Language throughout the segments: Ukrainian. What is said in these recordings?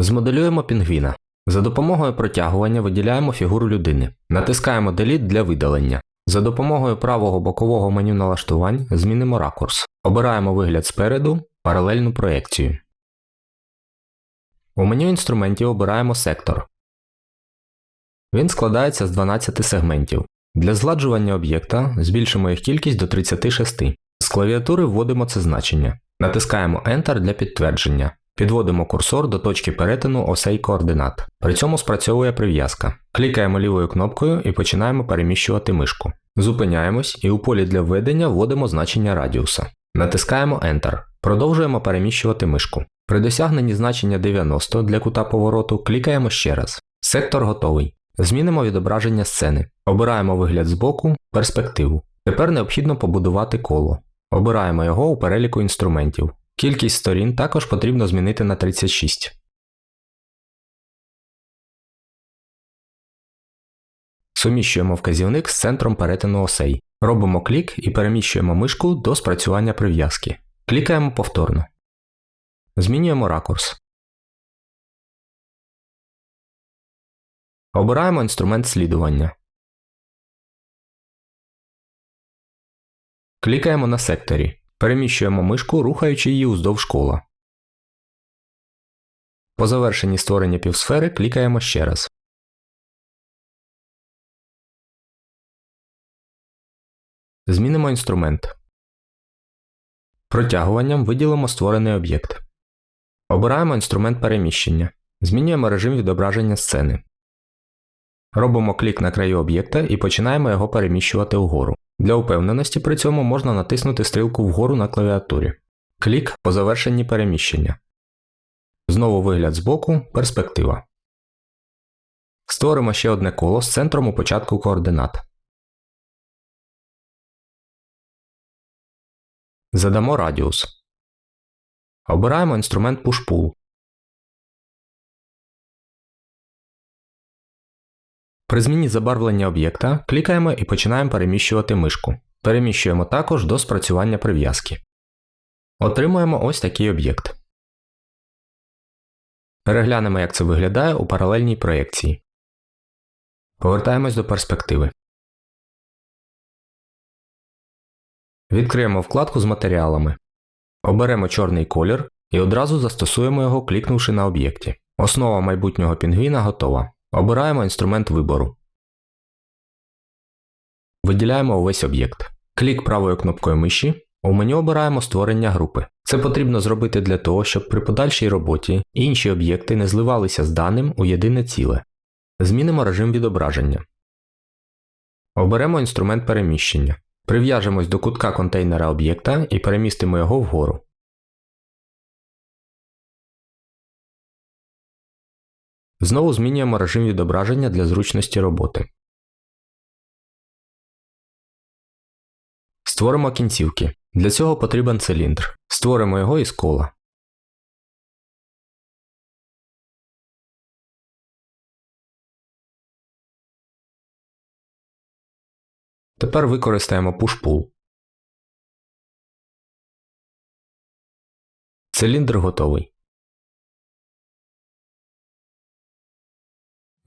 Змоделюємо пінгвіна. За допомогою протягування виділяємо фігуру людини. Натискаємо Delete для видалення. За допомогою правого бокового меню налаштувань змінимо ракурс. Обираємо вигляд спереду, паралельну проекцію. У меню інструментів обираємо сектор. Він складається з 12 сегментів. Для зладжування об'єкта збільшимо їх кількість до 36. З клавіатури вводимо це значення. Натискаємо Enter для підтвердження. Підводимо курсор до точки перетину осей координат. При цьому спрацьовує прив'язка. Клікаємо лівою кнопкою і починаємо переміщувати мишку. Зупиняємось і у полі для введення вводимо значення радіуса. Натискаємо Enter. Продовжуємо переміщувати мишку. При досягненні значення 90 для кута повороту клікаємо ще раз. Сектор готовий. Змінимо відображення сцени. Обираємо вигляд збоку, перспективу. Тепер необхідно побудувати коло. Обираємо його у переліку інструментів. Кількість сторін також потрібно змінити на 36. Суміщуємо вказівник з центром перетину осей. Робимо клік і переміщуємо мишку до спрацювання прив'язки. Клікаємо повторно. Змінюємо ракурс. Обираємо інструмент слідування. Клікаємо на секторі. Переміщуємо мишку, рухаючи її уздовж кола. По завершенні створення півсфери клікаємо ще раз. Змінимо інструмент. Протягуванням виділимо створений об'єкт. Обираємо інструмент переміщення. Змінюємо режим відображення сцени. Робимо клік на краю об'єкта і починаємо його переміщувати вгору. Для упевненості при цьому можна натиснути стрілку вгору на клавіатурі. Клік по завершенні переміщення. Знову вигляд збоку, перспектива. Створимо ще одне коло з центром у початку координат. Задамо радіус. Обираємо інструмент Push-Pull. При зміні забарвлення об'єкта клікаємо і починаємо переміщувати мишку. Переміщуємо також до спрацювання прив'язки. Отримуємо ось такий об'єкт. Переглянемо, як це виглядає у паралельній проєкції. Повертаємось до перспективи. Відкриємо вкладку з матеріалами. Оберемо чорний колір і одразу застосуємо його, клікнувши на об'єкті. Основа майбутнього пінгвіна готова. Обираємо інструмент вибору. Виділяємо увесь об'єкт. Клік правою кнопкою миші. У меню обираємо створення групи. Це потрібно зробити для того, щоб при подальшій роботі інші об'єкти не зливалися з даним у єдине ціле. Змінимо режим відображення. Оберемо інструмент переміщення. Прив'яжемось до кутка контейнера об'єкта і перемістимо його вгору. Знову змінюємо режим відображення для зручності роботи. Створимо кінцівки. Для цього потрібен циліндр. Створимо його із кола. Тепер використаємо push-pull. Циліндр готовий.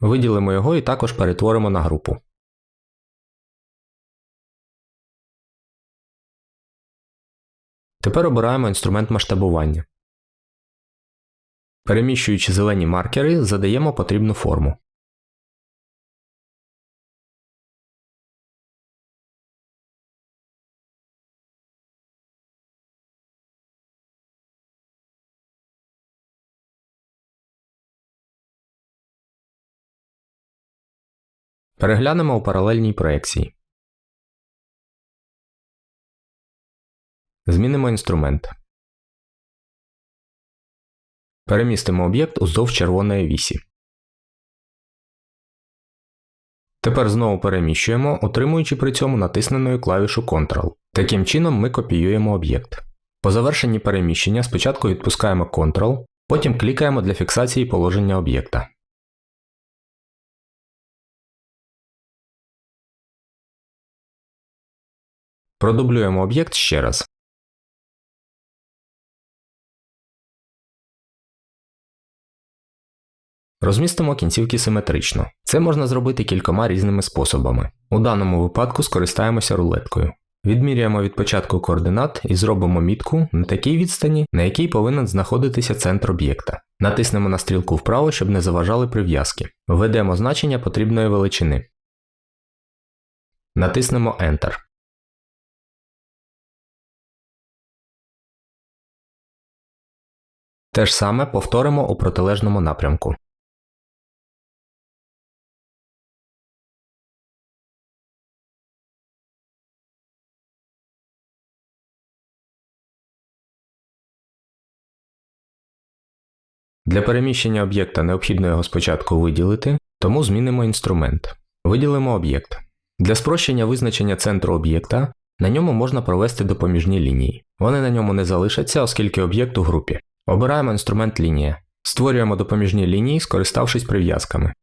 Виділимо його і також перетворимо на групу. Тепер обираємо інструмент масштабування. Переміщуючи зелені маркери, задаємо потрібну форму. Переглянемо у паралельній проекції. Змінимо інструмент. Перемістимо об'єкт уздовж червоної вісі. Тепер знову переміщуємо, отримуючи при цьому натисненою клавішу Ctrl. Таким чином ми копіюємо об'єкт. По завершенні переміщення спочатку відпускаємо Ctrl, потім клікаємо для фіксації положення об'єкта. Продублюємо об'єкт ще раз. Розмістимо кінцівки симетрично. Це можна зробити кількома різними способами. У даному випадку скористаємося рулеткою. Відміряємо від початку координат і зробимо мітку на такій відстані, на якій повинен знаходитися центр об'єкта. Натиснемо на стрілку вправо, щоб не заважали прив'язки. Введемо значення потрібної величини. Натиснемо Enter. Те ж саме повторимо у протилежному напрямку. Для переміщення об'єкта необхідно його спочатку виділити, тому змінимо інструмент. Виділимо об'єкт. Для спрощення визначення центру об'єкта на ньому можна провести допоміжні лінії. Вони на ньому не залишаться, оскільки об'єкт у групі. Обираємо інструмент лінія. Створюємо допоміжні лінії, скориставшись прив'язками.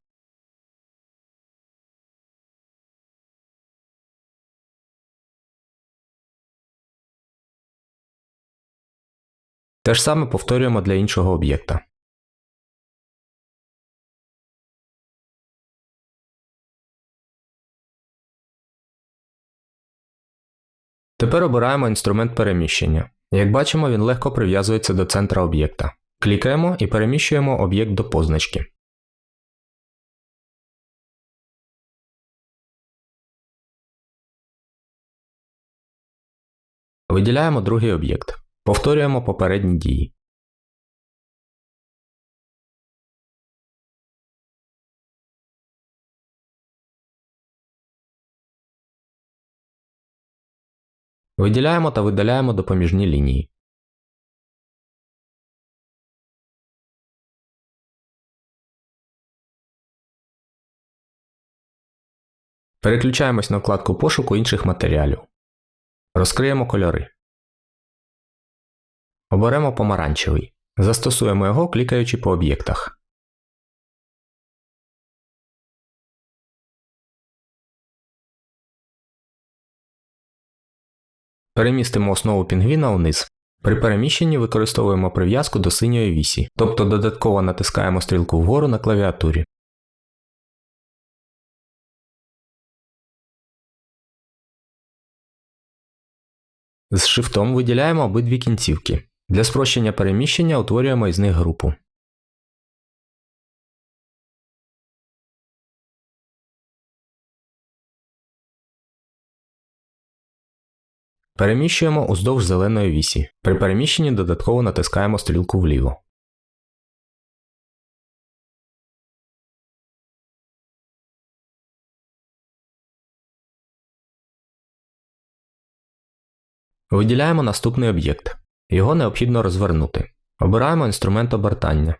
Те ж саме повторюємо для іншого об'єкта. Тепер обираємо інструмент переміщення. Як бачимо, він легко прив'язується до центра об'єкта. Клікаємо і переміщуємо об'єкт до позначки. Виділяємо другий об'єкт. Повторюємо попередні дії. Виділяємо та видаляємо допоміжні лінії. Переключаємось на вкладку пошуку інших матеріалів. Розкриємо кольори. Оберемо помаранчевий. Застосуємо його, клікаючи по об'єктах. Перемістимо основу пінгвіна вниз. При переміщенні використовуємо прив'язку до синьої вісі, тобто додатково натискаємо стрілку вгору на клавіатурі. З шифтом виділяємо обидві кінцівки. Для спрощення переміщення утворюємо із них групу. Переміщуємо уздовж зеленої вісі. При переміщенні додатково натискаємо стрілку вліво. Виділяємо наступний об'єкт. Його необхідно розвернути. Обираємо інструмент обертання.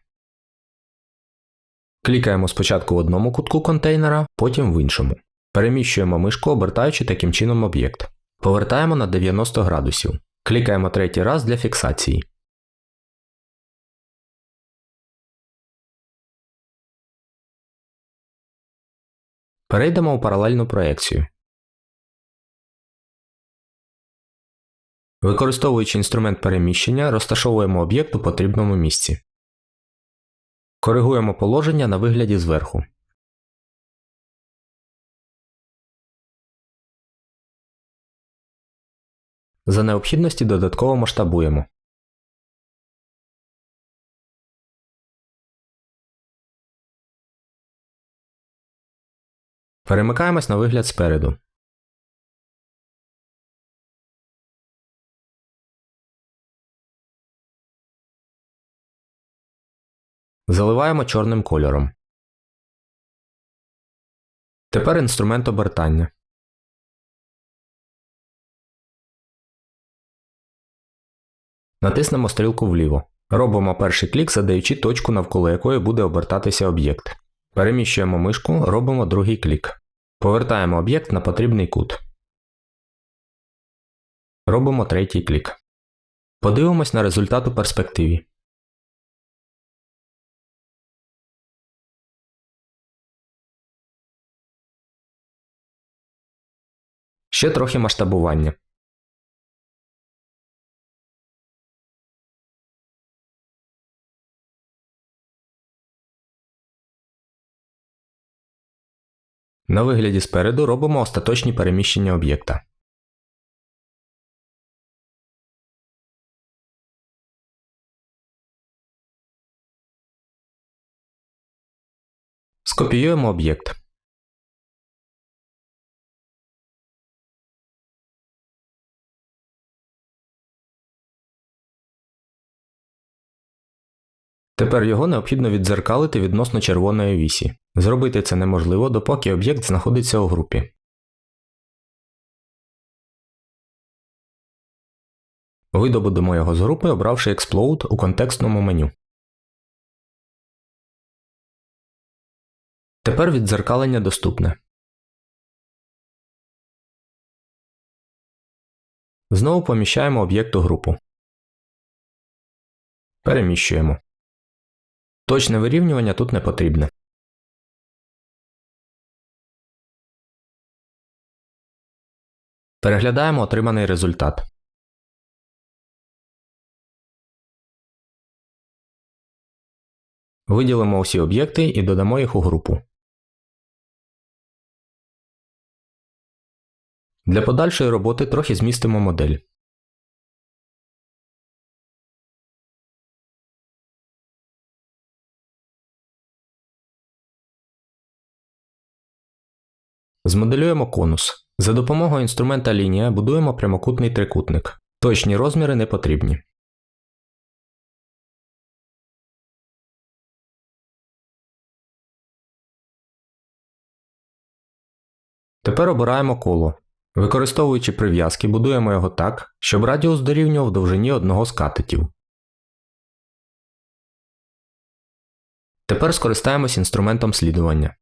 Клікаємо спочатку в одному кутку контейнера, потім в іншому. Переміщуємо мишку, обертаючи таким чином об'єкт. Повертаємо на 90 градусів. Клікаємо третій раз для фіксації. Перейдемо у паралельну проекцію. Використовуючи інструмент переміщення, розташовуємо об'єкт у потрібному місці. Коригуємо положення на вигляді зверху. За необхідності додатково масштабуємо. Перемикаємось на вигляд спереду. Заливаємо чорним кольором. Тепер інструмент обертання. Натиснемо стрілку вліво. Робимо перший клік, задаючи точку, навколо якої буде обертатися об'єкт. Переміщуємо мишку, робимо другий клік. Повертаємо об'єкт на потрібний кут. Робимо третій клік. Подивимось на результат у перспективі. Ще трохи масштабування. На вигляді спереду робимо остаточні переміщення об'єкта. Скопіюємо об'єкт. Тепер його необхідно віддзеркалити відносно червоної вісі. Зробити це неможливо, допоки об'єкт знаходиться у групі. Видобудемо його з групи, обравши Explode у контекстному меню. Тепер віддзеркалення доступне. Знову поміщаємо об'єкт у групу. Переміщуємо. Точне вирівнювання тут не потрібне. Переглядаємо отриманий результат. Виділимо усі об'єкти і додамо їх у групу. Для подальшої роботи трохи змістимо модель. Змоделюємо конус. За допомогою інструмента лінія будуємо прямокутний трикутник. Точні розміри не потрібні. Тепер обираємо коло. Використовуючи прив'язки, будуємо його так, щоб радіус дорівнював довжині одного з катетів. Тепер скористаємось інструментом слідування.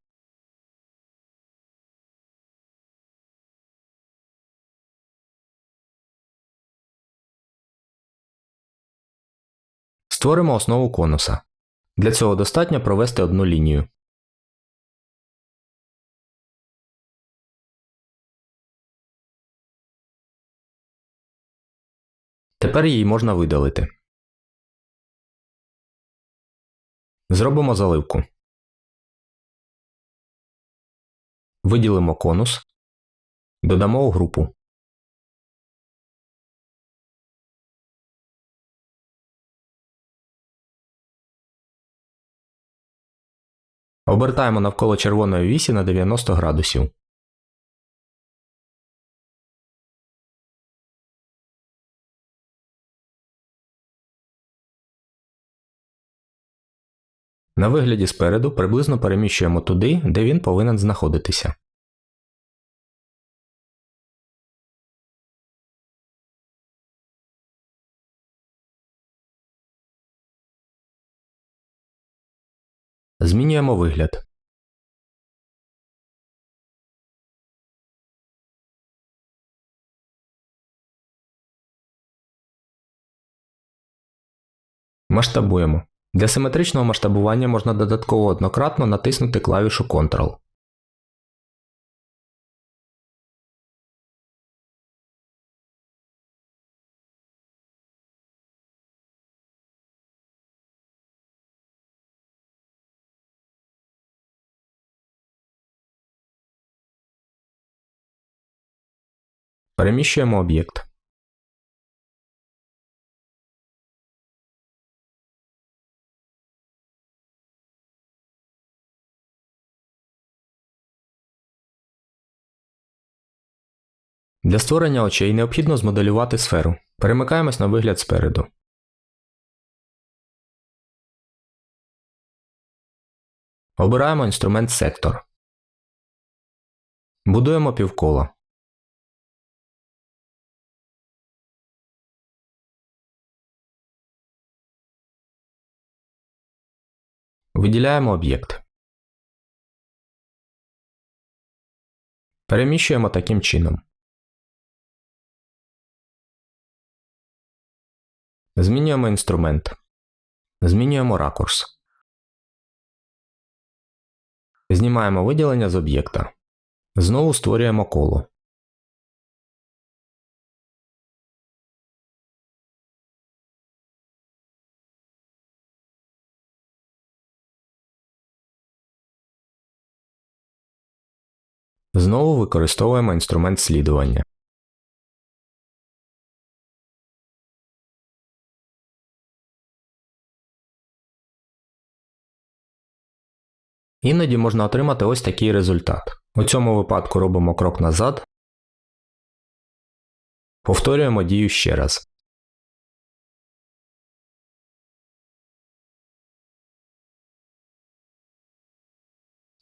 Створимо основу конуса. Для цього достатньо провести одну лінію. Тепер її можна видалити. Зробимо заливку. Виділимо конус. Додамо у групу. Обертаємо навколо червоної вісі на 90 градусів. На вигляді спереду приблизно переміщуємо туди, де він повинен знаходитися. Змінюємо вигляд. Масштабуємо. Для симетричного масштабування можна додатково однократно натиснути клавішу Ctrl. Переміщуємо об'єкт. Для створення очей необхідно змоделювати сферу. Перемикаємось на вигляд спереду. Обираємо інструмент сектор. Будуємо півкола. Виділяємо об'єкт. Переміщуємо таким чином. Змінюємо інструмент. Змінюємо ракурс. Знімаємо виділення з об'єкта. Знову створюємо коло. Знову використовуємо інструмент слідування. Іноді можна отримати ось такий результат. У цьому випадку робимо крок назад, повторюємо дію ще раз.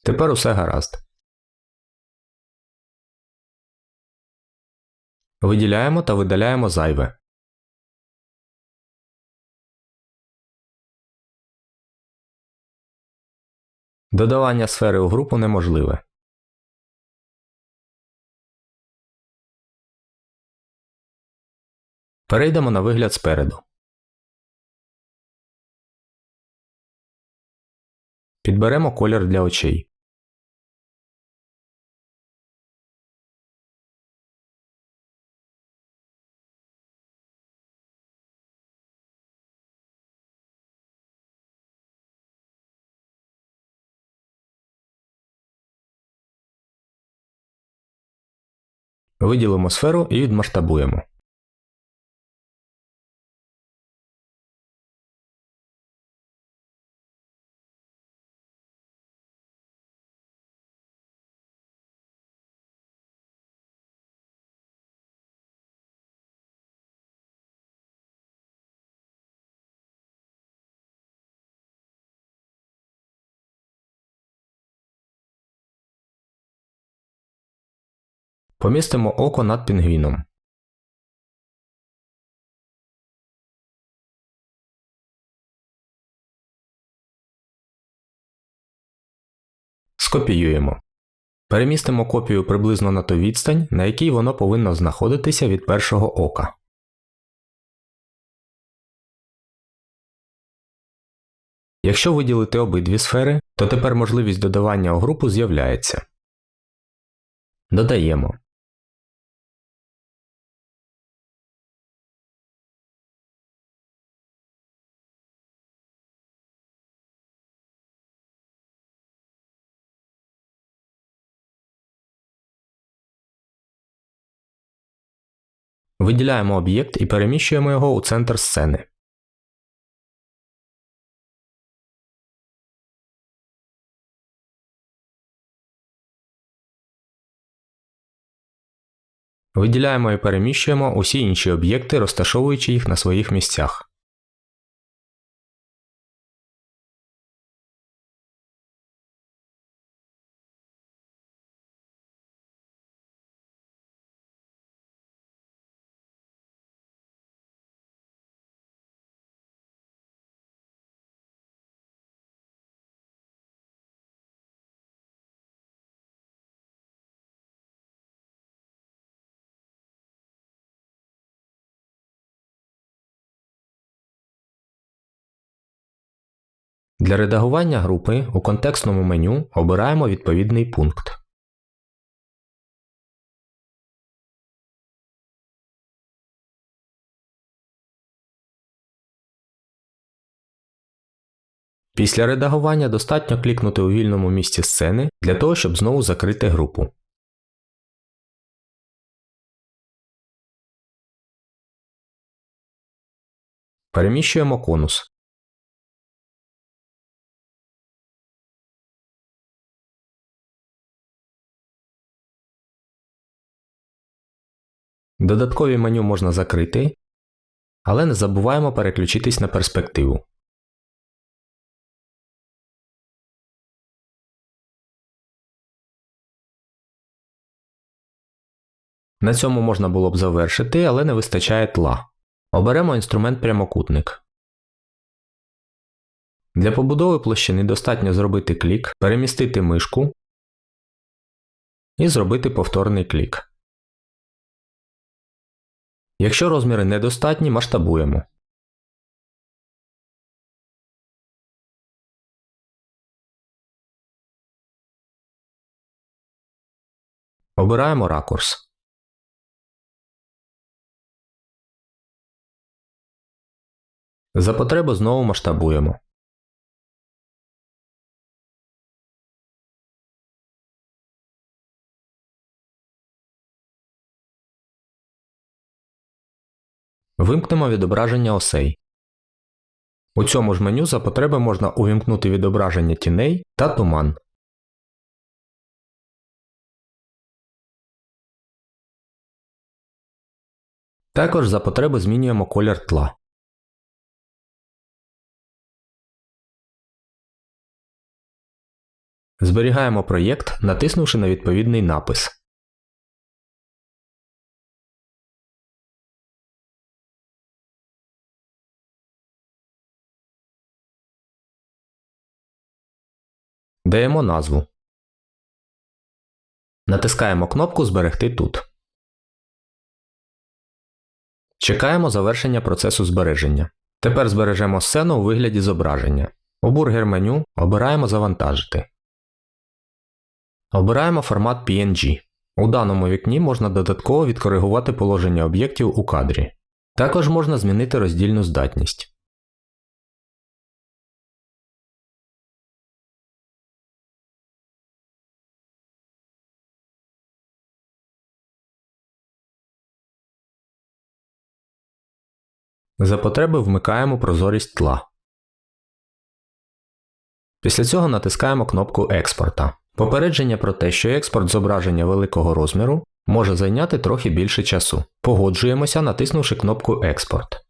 Тепер усе гаразд. Виділяємо та видаляємо зайве. Додавання сфери у групу неможливе. Перейдемо на вигляд спереду. Підберемо колір для очей. Виділимо сферу і відмасштабуємо. Помістимо око над пінгвіном. Скопіюємо. Перемістимо копію приблизно на ту відстань, на якій воно повинно знаходитися від першого ока. Якщо виділити обидві сфери, то тепер можливість додавання у групу з'являється. Додаємо. Виділяємо об'єкт і переміщуємо його у центр сцени. Виділяємо і переміщуємо усі інші об'єкти, розташовуючи їх на своїх місцях. Для редагування групи у контекстному меню обираємо відповідний пункт. Після редагування достатньо клікнути у вільному місці сцени для того, щоб знову закрити групу. Переміщуємо конус. Додаткові меню можна закрити, але не забуваємо переключитись на перспективу. На цьому можна було б завершити, але не вистачає тла. Оберемо інструмент прямокутник. Для побудови площини достатньо зробити клік, перемістити мишку і зробити повторний клік. Якщо розміри недостатні, масштабуємо. Обираємо ракурс. За потреби знову масштабуємо. Вимкнемо відображення осей. У цьому ж меню за потреби можна увімкнути відображення тіней та туман. Також за потреби змінюємо колір тла. Зберігаємо проєкт, натиснувши на відповідний напис. Даємо назву. Натискаємо кнопку Зберегти тут. Чекаємо завершення процесу збереження. Тепер збережемо сцену у вигляді зображення. У бургер меню обираємо Завантажити. Обираємо формат PNG. У даному вікні можна додатково відкоригувати положення об'єктів у кадрі. Також можна змінити роздільну здатність. За потреби вмикаємо прозорість тла. Після цього натискаємо кнопку експорта. Попередження про те, що експорт зображення великого розміру може зайняти трохи більше часу. Погоджуємося, натиснувши кнопку Експорт.